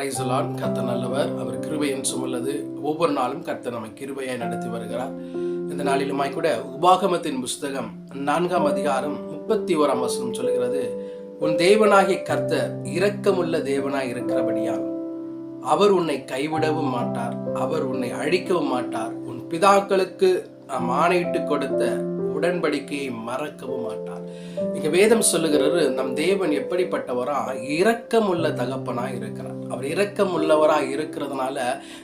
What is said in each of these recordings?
பிரைசலான் கத்த நல்லவர். அவர் கிருபையின் சுமல்லது ஒவ்வொரு நாளும் கத்த நம்மை கிருபையாய் நடத்தி வருகிறார். இந்த நாளிலுமாய் கூட உபாகமத்தின் புஸ்தகம் நான்காம் அதிகாரம் முப்பத்தி ஓராம் வசனம் சொல்கிறது உன் தேவனாகிய கர்த்தர் இரக்கமுள்ள தேவனாய் இருக்கிறபடியால் அவர் உன்னை கைவிடவும் மாட்டார். அவர் உன்னை அழிக்கவும் மாட்டார். உன் பிதாக்களுக்கு நாம் ஆணையிட்டு கொடுத்த உடன்படிக்கையை மறக்கவும் மாட்டார். இங்க வேதம் சொல்லுகிறது நம் தேவன் எப்படிப்பட்டவரா? இரக்கமுள்ள தகப்பனா இருக்கிறார். அவர் இரக்கமுள்ளவரா இருக்கிறதுனால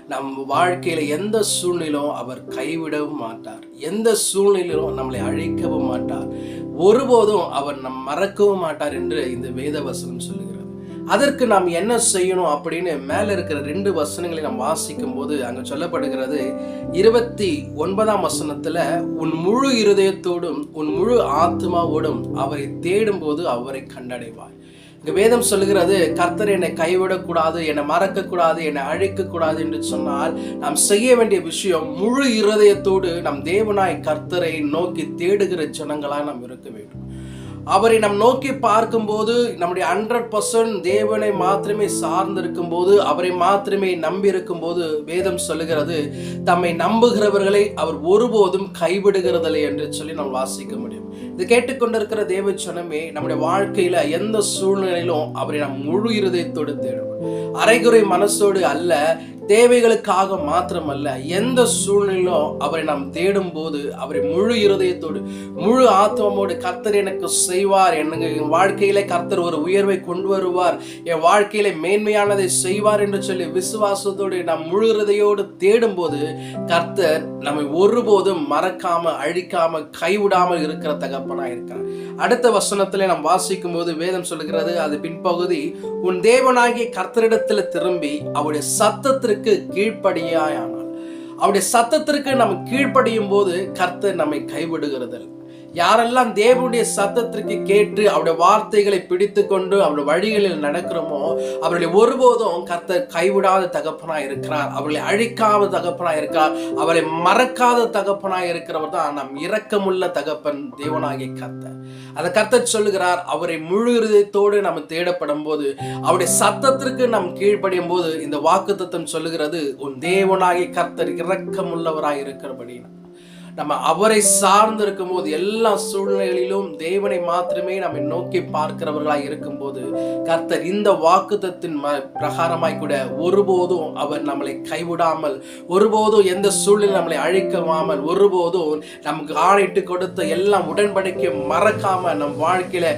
நம் வாழ்க்கையில எந்த சூழ்நிலும் அவர் கைவிடவும் மாட்டார். எந்த சூழ்நிலையிலும் நம்மளை அழைக்கவும் மாட்டார். ஒருபோதும் அவர் நம் மறக்கவும் மாட்டார் என்று இந்த வேத வசனம் அதற்கு நாம் என்ன செய்யணும் அப்படின்னு மேல இருக்கிற ரெண்டு வசனங்களை நாம் வாசிக்கும் போது அங்க சொல்லப்படுகிறது இருபத்தி ஒன்பதாம் வசனத்துல உன் முழு இருதயத்தோடும் உன் முழு ஆத்மாவோடும் அவரை தேடும் போது அவரை கண்டடைவாய். இங்க வேதம் சொல்லுகிறது கர்த்தர் என்னை கைவிடக்கூடாது என்னை மறக்கக்கூடாது என்னை அழிக்கக்கூடாது என்று சொன்னால் நாம் செய்ய வேண்டிய விஷயம் முழு இருதயத்தோடு நம் தேவனாய் கர்த்தரை நோக்கி தேடுகிற ஜனங்களாக நாம் இருக்க வேண்டும். அவரை நம் நோக்கி பார்க்கும்போது நம்முடைய ஹண்ட்ரட் பர்சன்ட் தேவனை மாத்திரமே சார்ந்திருக்கும் போது அவரை மாத்திரமே நம்பி இருக்கும் போது வேதம் சொல்லுகிறது தம்மை நம்புகிறவர்களை அவர் ஒருபோதும் கைவிடுகிறதில்லை என்று சொல்லி நாம் வாசிக்க முடியும். இது கேட்டுக்கொண்டிருக்கிற தேவ நம்முடைய வாழ்க்கையில எந்த சூழ்நிலையிலும் அவரை நாம் முழு இருதயத்தோடு தேடும் அரைகுறை மனசோடு அல்ல தேவைகளுக்காக மாத்திரமல்ல எந்த சூழ்நிலையிலும் அவரை நாம் தேடும் போது அவரை முழு இருதயத்தோடு முழு ஆத்மமோடு கர்த்தர் எனக்கு செய்வார் எனக்கு என் வாழ்க்கையில கர்த்தர் ஒரு உயர்வை கொண்டு வருவார். என் வாழ்க்கையில மேன்மையானதை செய்வார் என்று சொல்லி விசுவாசத்தோடு நாம் முழு இருதையோடு தேடும் போது கர்த்தர் நம்மை ஒருபோதும் மறக்காம அழிக்காம கைவிடாமல் இருக்கிற தகப்பனா இருக்கிறார். அடுத்த வசனத்துல நாம் வாசிக்கும் போது வேதம் சொல்லுகிறது அது பின்பகுதி உன் தேவனாகிய கர்த்தரிடத்துல திரும்பி அவருடைய சத்தத்திற்கு கீழ்ப்படியாயானால் அவருடைய சத்தத்திற்கு நம்ம கீழ்ப்படியும் போது கர்த்தர் நம்மை கைவிடுகிறதில்லை. யாரெல்லாம் தேவனுடைய சத்தத்திற்கு கேட்டு அவருடைய வார்த்தைகளை பிடித்து கொண்டு அவருடைய வழிகளில் நடக்கிறோமோ அவர்களை ஒருபோதும் கர்த்தர் கைவிடாத தகப்பனா இருக்கிறார். அவர்களை அழிக்காத தகப்பனா இருக்கிறார். அவரை மறக்காத தகப்பனா இருக்கிறவர் தான் நம் இரக்கமுள்ள தகப்பன் தேவனாகிய கர்த்தர். அந்த கர்த்தர் சொல்லுகிறார் அவரை முழு இருதயத்தோடு நம்ம தேடப்படும் போது அவருடைய சத்தத்திற்கு நாம் கீழ்ப்படியும் போது இந்த வாக்குத்தத்தம் சொல்லுகிறது உன் தேவனாகிய கர்த்தர் இரக்கமுள்ளவராய் இருக்கிறபடினா நம்ம அவரை சார்ந்து இருக்கும்போது எல்லா சூழ்நிலைகளிலும் தேவனை மாத்திரமே நம்மை நோக்கி பார்க்கிறவர்களாய் இருக்கும்போது கர்த்தர் இந்த வாக்குத்தத்தின் பிரகாரமாய் கூட ஒருபோதும் அவர் நம்மளை கைவிடாமல் ஒருபோதும் எந்த சூழ்நிலை நம்மளை அழிக்காமல் ஒருபோதும் நமக்கு ஆணையிட்டு கொடுத்த எல்லாம் உடன்படிக்கை மறக்காம நம் வாழ்க்கையில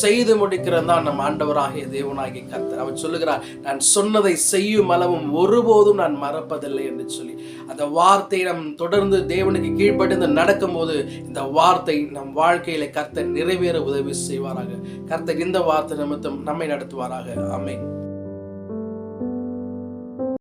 செய்து முடிக்கிறது தான் நம் ஆண்டவராகிய தேவனாகிய கர்த்தர். அவர் சொல்லுகிறார் நான் சொன்னதை செய்யும் அளவும் ஒருபோதும் நான் மறப்பதில்லை என்று சொல்லி. அந்த வார்த்தையை நம் தொடர்ந்து தேவனுக்கு நடக்கும் நடக்கும்போது இந்த வார்த்தை நம் வாழ்க்கையில கர்த்தர் நிறைவேற உதவி செய்வாராக. கர்த்தர் இந்த வார்த்தை நிமித்தம் நம்மை நடத்துவாராக. ஆமென்.